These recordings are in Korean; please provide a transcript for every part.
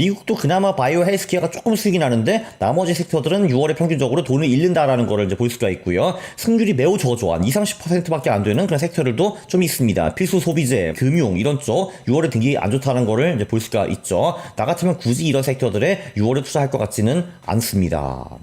미국도 그나마 바이오 헬스케어가 조금 수익이 나는데 나머지 섹터들은 6월에 평균적으로 돈을 잃는다라는 거를 이제 볼 수가 있고요. 승률이 매우 저조한 20, 30%밖에 안 되는 그런 섹터들도 좀 있습니다. 필수 소비재, 금융 이런 쪽 6월에 등기 안 좋다는 거를 이제 볼 수가 있죠. 나 같으면 굳이 이런 섹터들에 6월에 투자할 것 같지는 않습니다.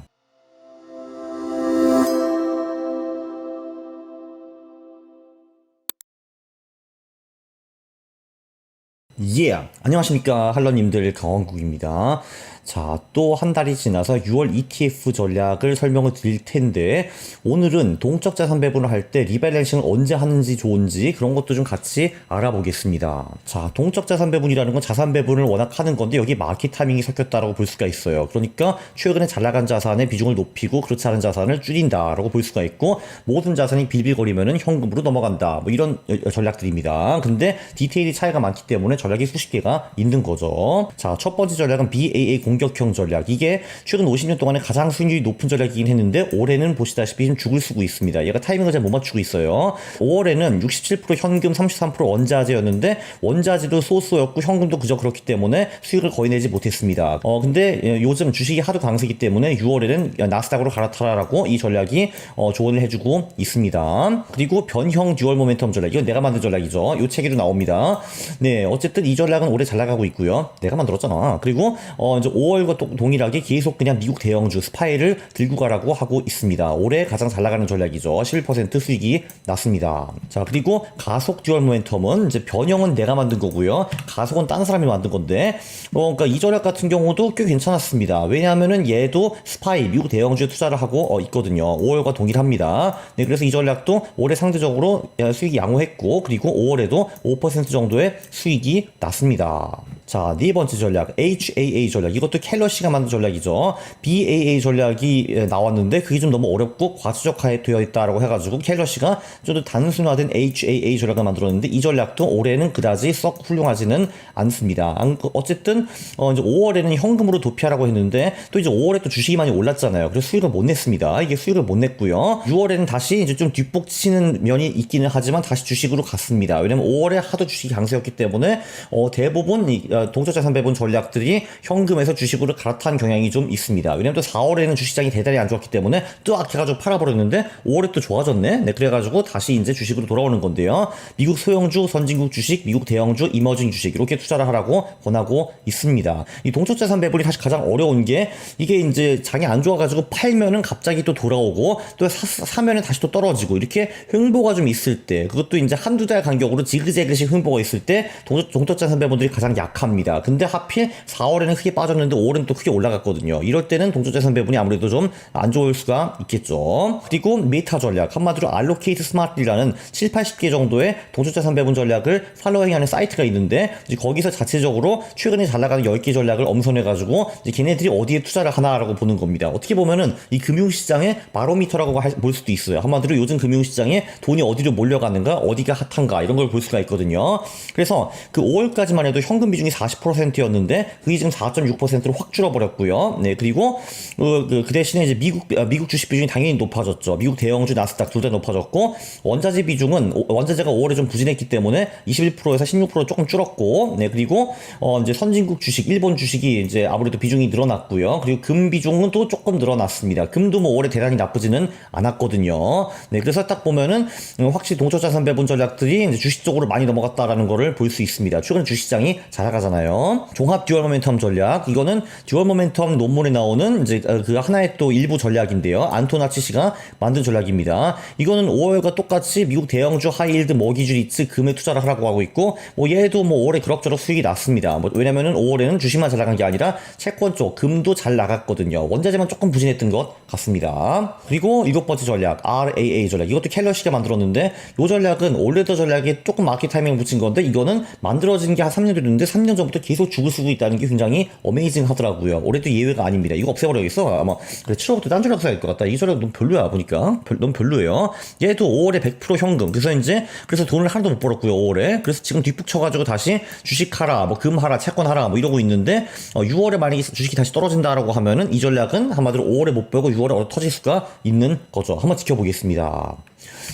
예, 안녕하십니까 할러님들 강원국입니다. 자, 또 한 달이 지나서 6월 ETF 전략을 설명을 드릴 텐데 오늘은 동적 자산 배분을 할 때 리밸런싱을 언제 하는지 좋은지 그런 것도 좀 같이 알아보겠습니다. 자, 동적 자산 배분이라는 건 자산 배분을 워낙 하는 건데 여기 마켓 타이밍이 섞였다라고 볼 수가 있어요. 그러니까 최근에 잘 나간 자산의 비중을 높이고 그렇지 않은 자산을 줄인다라고 볼 수가 있고 모든 자산이 빌빌거리면은 현금으로 넘어간다. 뭐 이런 전략들입니다. 근데 디테일이 차이가 많기 때문에 전략이 수십 개가 있는 거죠. 자, 첫 번째 전략은 BAA 공 격형 전략. 이게 최근 50년 동안에 가장 수익률이 높은 전략이긴 했는데 올해는 보시다시피 좀 죽을 쓰고 있습니다. 얘가 타이밍을 잘 못 맞추고 있어요. 5월에는 67% 현금, 33% 원자재였는데 원자재도 소소였고 현금도 그저 그렇기 때문에 수익을 거의 내지 못했습니다. 어 근데 예, 요즘 주식이 하도 강세기 때문에 6월에는 나스닥으로 갈아타라라고 이 전략이 어, 조언을 해주고 있습니다. 그리고 변형 듀얼 모멘텀 전략. 이건 내가 만든 전략이죠. 이 책에도 나옵니다. 네, 어쨌든 이 전략은 올해 잘 나가고 있고요. 내가 만들었잖아. 그리고 어 이제 5 월과 또 동일하게 계속 그냥 미국 대형주 스파이를 들고 가라고 하고 있습니다. 올해 가장 잘 나가는 전략이죠. 11% 수익이 났습니다. 자, 그리고 가속 듀얼 모멘텀은 이제 변형은 내가 만든 거고요. 가속은 딴 사람이 만든 건데, 어, 그러니까 이 전략 같은 경우도 꽤 괜찮았습니다. 왜냐하면은 얘도 스파이 미국 대형주에 투자를 하고 어, 있거든요. 5월과 동일합니다. 네, 그래서 이 전략도 올해 상대적으로 수익이 양호했고, 그리고 5월에도 5% 정도의 수익이 났습니다. 자, 네 번째 전략, HAA 전략. 이것도 켈러시가 만든 전략이죠. BAA 전략이 나왔는데 그게 좀 너무 어렵고 과수적화에 되어 있다라고 해가지고 켈러시가 좀 더 단순화된 HAA 전략을 만들었는데 이 전략도 올해는 그다지 썩 훌륭하지는 않습니다. 어쨌든 어 이제 5월에는 현금으로 도피하라고 했는데 또 이제 5월에 또 주식이 많이 올랐잖아요. 그래서 수익을 못 냈습니다. 이게 수익을 못 냈고요. 6월에는 다시 이제 좀 뒷북치는 면이 있기는 하지만 다시 주식으로 갔습니다. 왜냐면 5월에 하도 주식이 강세였기 때문에 어 대부분 이 동적 자산 배분 전략들이 현금에서 주식으로 갈아탄 경향이 좀 있습니다. 왜냐면 또 4월에는 주식장이 대단히 안 좋았기 때문에 또 악해가지고 팔아버렸는데 5월에 또 좋아졌네. 네, 그래가지고 다시 이제 주식으로 돌아오는 건데요. 미국 소형주, 선진국 주식, 미국 대형주, 이머징 주식 이렇게 투자를 하라고 권하고 있습니다. 이 동적 자산 배분이 사실 가장 어려운 게 이게 이제 장이 안 좋아가지고 팔면은 갑자기 또 돌아오고 또 사, 면은 다시 또 떨어지고 이렇게 횡보가 좀 있을 때 그것도 이제 한두 달 간격으로 지그재그씩 횡보가 있을 때 동적 자산 배분들이 가장 약합니다. 근데 하필 4월에는 크게 빠졌는데 5월은 또 크게 올라갔거든요. 이럴 때는 동적자산 배분이 아무래도 좀 안 좋을 수가 있겠죠. 그리고 메타 전략 한마디로 알로케이트 스마트라는 7, 80개 정도의 동적자산 배분 전략을 팔로잉하는 사이트가 있는데 거기서 자체적으로 최근에 잘 나가는 10개 전략을 엄선해가지고 걔네들이 어디에 투자를 하나라고 보는 겁니다. 어떻게 보면은 이 금융시장의 바로미터라고 볼 수도 있어요. 한마디로 요즘 금융시장에 돈이 어디로 몰려가는가, 어디가 핫한가 이런 걸 볼 수가 있거든요. 그래서 그 5월까지만 해도 현금 비중이 40%였는데 그게 지금 4.6%로 확 줄어버렸고요. 네 그리고 그, 그, 그 대신에 이제 미국 아, 미국 주식 비중이 당연히 높아졌죠. 미국 대형주 나스닥 둘 다 높아졌고 원자재 비중은 원자재가 5월에 좀 부진했기 때문에 21%에서 16% 조금 줄었고 네 그리고 어 이제 선진국 주식 일본 주식이 이제 아무래도 비중이 늘어났고요. 그리고 금 비중은 또 조금 늘어났습니다. 금도 뭐 올해 대단히 나쁘지는 않았거든요. 네 그래서 딱 보면은 확실히 동초자산 배분 전략들이 주식 쪽으로 많이 넘어갔다라는 거를 볼 수 있습니다. 최근 주식시장이 잘 나가 잖아요. 종합 듀얼 모멘텀 전략 이거는 듀얼 모멘텀 논문에 나오는 이제 그 하나의 또 일부 전략인데요. 안토나치 씨가 만든 전략입니다. 이거는 5월과 똑같이 미국 대형주 하이힐드 머기주 리츠 금에 투자를 하라고 하고 있고 뭐 얘도 뭐 올해 그럭저럭 수익이 났습니다. 뭐 왜냐면은 5월에는 주식만 잘 나간 게 아니라 채권 쪽 금도 잘 나갔거든요. 원자재만 조금 부진했던 것 같습니다. 그리고 일곱 번째 전략 RAA 전략 이것도 켈러 씨가 만들었는데 이 전략은 올레더 전략에 조금 마켓 타이밍 붙인 건데 이거는 만들어진 게 한 3년 됐는데 3년 전부터 계속 죽을 쓰고 있다는 게 굉장히 어메이징 하더라고요. 올해도 예외가 아닙니다. 이거 없애버려야겠어. 아마 그래 7월부터 딴 전략 써야 될것 같다. 이 전략 너무 별로야 보니까 별, 너무 별로예요. 얘도 5월에 100% 현금. 그래서 이제 그래서 돈을 하나도 못 벌었고요. 5월에 그래서 지금 뒷북 쳐가지고 다시 주식하라, 뭐 금하라, 채권하라 뭐 이러고 있는데 어, 6월에 만약에 주식이 다시 떨어진다라고 하면은 이 전략은 한마디로 5월에 못 벌고 6월에 얼어 터질 수가 있는 거죠. 한번 지켜보겠습니다.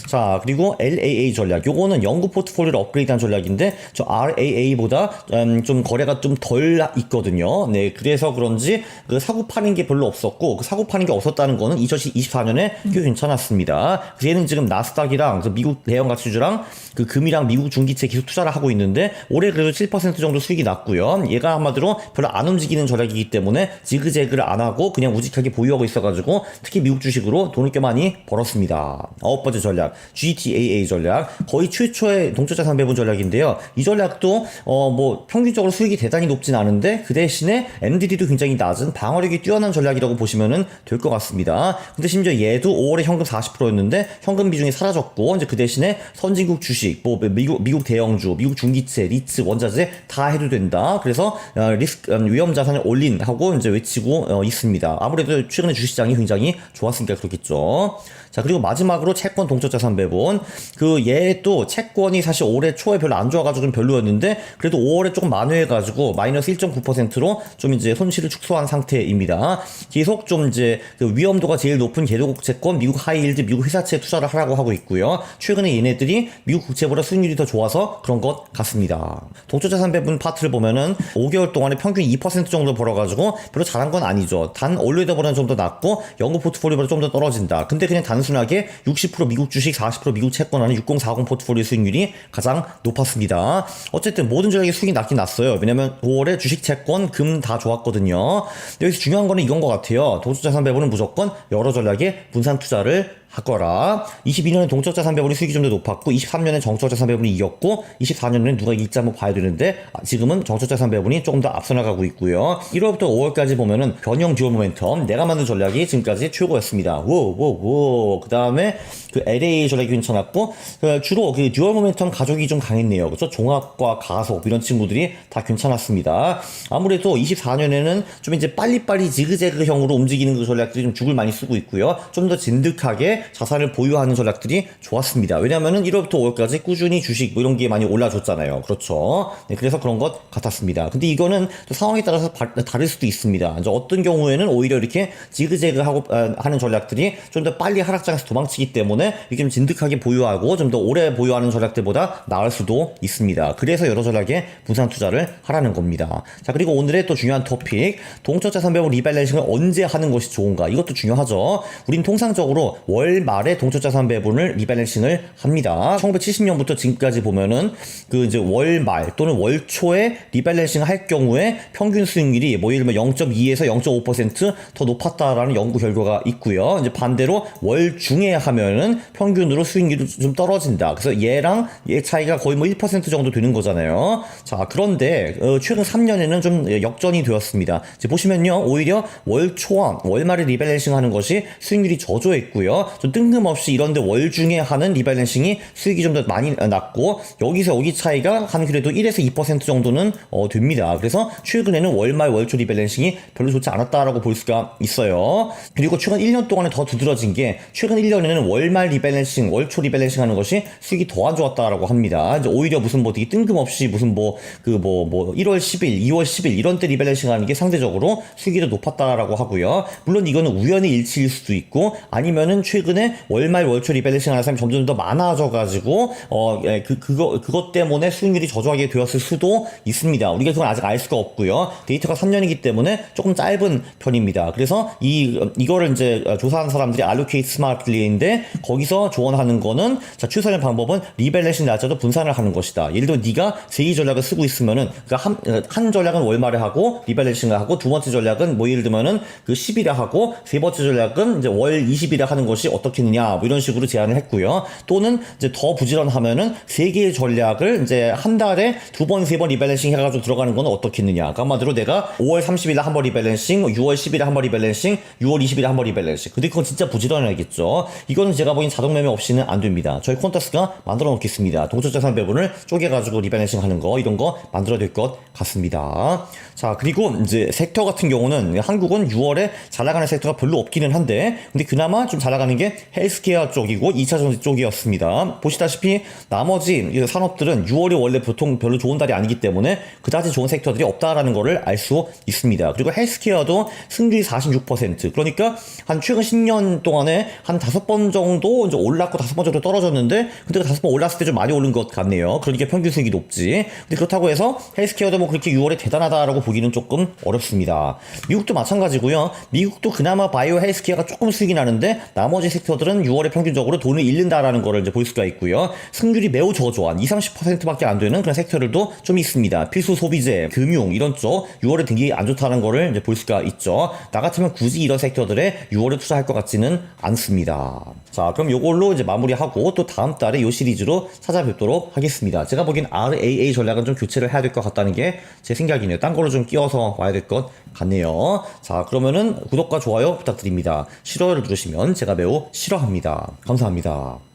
자, 그리고 LAA 전략. 요거는 연구 포트폴리오를 업그레이드한 전략인데 저 RAA보다 음, 좀 거래가 좀 덜 있거든요. 네, 그래서 그런지 그 사고 파는 게 별로 없었고 그 사고 파는 게 없었다는 거는 2024년에 꽤 괜찮았습니다. 그래서 얘는 지금 나스닥이랑 그 미국 대형 가치주랑 그 금이랑 미국 중기채 계속 투자를 하고 있는데 올해 그래도 7% 정도 수익이 났고요. 얘가 한마디로 별로 안 움직이는 전략이기 때문에 지그재그를 안 하고 그냥 우직하게 보유하고 있어가지고 특히 미국 주식으로 돈을 꽤 많이 벌었습니다. 아홉 번째 전략 GTAA 전략 거의 최초의 동초자산 배분 전략인데요. 이 전략도 어 뭐 평균적으로 수익이 대단히 높진 않은데 그 대신에 MDD도 굉장히 낮은 방어력이 뛰어난 전략이라고 보시면은 될 것 같습니다. 근데 심지어 얘도 5월에 현금 40%였는데 현금 비중이 사라졌고 이제 그 대신에 선진국 주식, 뭐 미국 미국 대형주, 미국 중기채, 리츠, 원자재 다 해도 된다. 그래서 어, 리스크 음, 위험 자산을 올린 하고 이제 외치고 어, 있습니다. 아무래도 최근에 주식시장이 굉장히 좋았으니까 그렇겠죠. 자 그리고 마지막으로 채권 동적 자산 배분 그 얘도 채권이 사실 올해 초에 별로 안 좋아가지고 좀 별로였는데 그래도 5월에 조금 만회해가지고 마이너스 1.9%로 좀 이제 손실을 축소한 상태입니다. 계속 좀 이제 그 위험도가 제일 높은 개도국 채권, 미국 하이힐드, 미국 회사채 투자를 하라고 하고 있고요. 최근에 얘네들이 미국 국채보다 수익률이 더 좋아서 그런 것 같습니다. 동적 자산 배분 파트를 보면은 5개월 동안에 평균 2% 정도 벌어가지고 별로 잘한 건 아니죠. 단 올리더보다는 좀 더 낮고 연구 포트폴리오보다 좀 더 떨어진다. 근데 그냥 단순하게 60% 미국 주식, 40% 미국 채권 하는 6040 포트폴리오 수익률이 가장 높았습니다. 어쨌든 모든 전략이 수익이 낮긴 났어요. 왜냐면 5월에 주식, 채권, 금 다 좋았거든요. 여기서 중요한 거는 이건 것 같아요. 도수자산 배분은 무조건 여러 전략에 분산 투자를 하거라. 22년에 동적 자산 배분이 수익이 좀 더 높았고 23년에 정적 자산 배분이 이겼고 24년에는 누가 이길지 한번 봐야 되는데 아, 지금은 정적 자산 배분이 조금 더 앞서 나가고 있고요. 1월부터 5월까지 보면은 변형 듀얼 모멘텀 내가 만든 전략이 지금까지 최고였습니다. 워워워 그다음에 그 LA 전략이 괜찮았고 그 주로 그 듀얼 모멘텀 가족이 좀 강했네요. 그래서 종합과 가속 이런 친구들이 다 괜찮았습니다. 아무래도 24년에는 좀 이제 빨리빨리 지그재그형으로 움직이는 그 전략들이 좀 죽을 많이 쓰고 있고요. 좀 더 진득하게 자산을 보유하는 전략들이 좋았습니다. 왜냐면은 1월부터 5월까지 꾸준히 주식 뭐 이런 게 많이 올라줬잖아요. 그렇죠. 네, 그래서 그런 것 같았습니다. 근데 이거는 또 상황에 따라서 바, 다를 수도 있습니다. 이제 어떤 경우에는 오히려 이렇게 지그재그 하고 아, 하는 전략들이 좀 더 빨리 하락장에서 도망치기 때문에 이렇게 좀 진득하게 보유하고 좀 더 오래 보유하는 전략들보다 나을 수도 있습니다. 그래서 여러 전략에 분산 투자를 하라는 겁니다. 자 그리고 오늘의 또 중요한 토픽 동적 자산 배분 리밸런싱을 언제 하는 것이 좋은가 이것도 중요하죠. 우린 통상적으로 월 말에 동적 자산 배분을 리밸런싱을 합니다. 1970년부터 지금까지 보면은 그 이제 월 말 또는 월 초에 리밸런싱 할 경우에 평균 수익률이 뭐 예를 들면 0.2에서 0.5%더 높았다라는 연구 결과가 있고요. 이제 반대로 월 중에 하면은 평균으로 수익률이 좀 떨어진다. 그래서 얘랑 얘 차이가 거의 뭐 1% 정도 되는 거잖아요. 자, 그런데 어, 최근 3년에는 좀 역전이 되었습니다. 보시면요. 오히려 월 초와 월 말에 리밸런싱 하는 것이 수익률이 저조했고요. 좀 뜬금없이 이런데 월 중에 하는 리밸런싱이 수익이 좀 더 많이 났고 여기서 여기 차이가 한 그래도 1에서 2% 정도는 어, 됩니다. 그래서 최근에는 월말 월초 리밸런싱이 별로 좋지 않았다라고 볼 수가 있어요. 그리고 최근 1년 동안에 더 두드러진 게 최근 1년에는 월말 리밸런싱, 월초 리밸런싱 하는 것이 수익이 더 안 좋았다라고 합니다. 이제 오히려 무슨 뭐 되게 뜬금없이 무슨 뭐 그뭐뭐 1월 10일, 2월 10일 이런 때 리밸런싱 하는 게 상대적으로 수익이 더 높았다라고 하고요. 물론 이거는 우연의 일치일 수도 있고 아니면은 최근 에 월말 월초 리밸런싱 하는 사람이 점점 더 많아져 가지고 어그 그거 그것 때문에 수익률이 저조하게 되었을 수도 있습니다. 우리가 그건 아직 알 수가 없고요. 데이터가 3년이기 때문에 조금 짧은 편입니다. 그래서 이 이거를 이제 조사한 사람들이 allocate smartly인데 거기서 조언하는 거는 자 최선의 방법은 리밸런싱 날짜도 분산을 하는 것이다. 예를 들어 네가 제2 전략을 쓰고 있으면은 그러니까 한, 한 전략은 월말에 하고 리밸런싱을 하고 두 번째 전략은 뭐 예를 들면은 그 10일에 하고 세 번째 전략은 이제 월 20일에 하는 것이 어떻겠느냐 뭐 이런 식으로 제안을 했고요. 또는 이제 더 부지런하면은 세 개의 전략을 이제 한 달에 두 번, 세 번 리밸런싱 해가지고 들어가는 건 어떻겠느냐. 그러니까 한마디로 내가 5월 30일에 한 번 리밸런싱, 6월 10일에 한 번 리밸런싱, 6월 20일에 한 번 리밸런싱. 근데 그건 진짜 부지런해야겠죠. 이거는 제가 보기엔 자동 매매 없이는 안 됩니다. 저희 콘터스가 만들어 놓겠습니다. 동적 자산 배분을 쪼개가지고 리밸런싱 하는 거, 이런 거 만들어야 될 것 같습니다. 자, 그리고 이제 섹터 같은 경우는 한국은 6월에 잘 나가는 섹터가 별로 없기는 한데, 근데 그나마 좀 잘 나가는 게 헬스케어 쪽이고 2차 전지 쪽이었습니다. 보시다시피 나머지 이 산업들은 6월이 원래 보통 별로 좋은 달이 아니기 때문에 그다지 좋은 섹터들이 없다라는 거를 알수 있습니다. 그리고 헬스케어도 승률이 46%. 그러니까 한 최근 10년 동안에 한 다섯 번 정도 이제 올랐고 다섯 번 정도 떨어졌는데, 근데 그 다섯 번 올랐을 때 좀 많이 오른 것 같네요. 그러니까 평균 수익이 높지. 근데 그렇다고 해서 헬스케어도 뭐 그렇게 6월에 대단하다라고 보기는 조금 어렵습니다. 미국도 마찬가지고요. 미국도 그나마 바이오 헬스케어가 조금 수익이 나는데 나머지 섹터들은 6월에 평균적으로 돈을 잃는다라는 거를 이제 볼 수가 있고요. 승률이 매우 저조한 2, 30%밖에 안 되는 그런 섹터들도 좀 있습니다. 필수 소비재, 금융 이런 쪽 6월에 되게 안 좋다는 거를 이제 볼 수가 있죠. 나 같으면 굳이 이런 섹터들에 6월에 투자할 것 같지는 않습니다. 자, 그럼 요걸로 이제 마무리하고 또 다음 달에 요 시리즈로 찾아뵙도록 하겠습니다. 제가 보기엔 RAA 전략은 좀 교체를 해야 될 것 같다는 게 제 생각이네요. 딴 걸로 좀 끼워서 와야 될 것 같네요. 자, 그러면은 구독과 좋아요 부탁드립니다. 싫어요를 누르시면 제가 매우 싫어합니다. 감사합니다.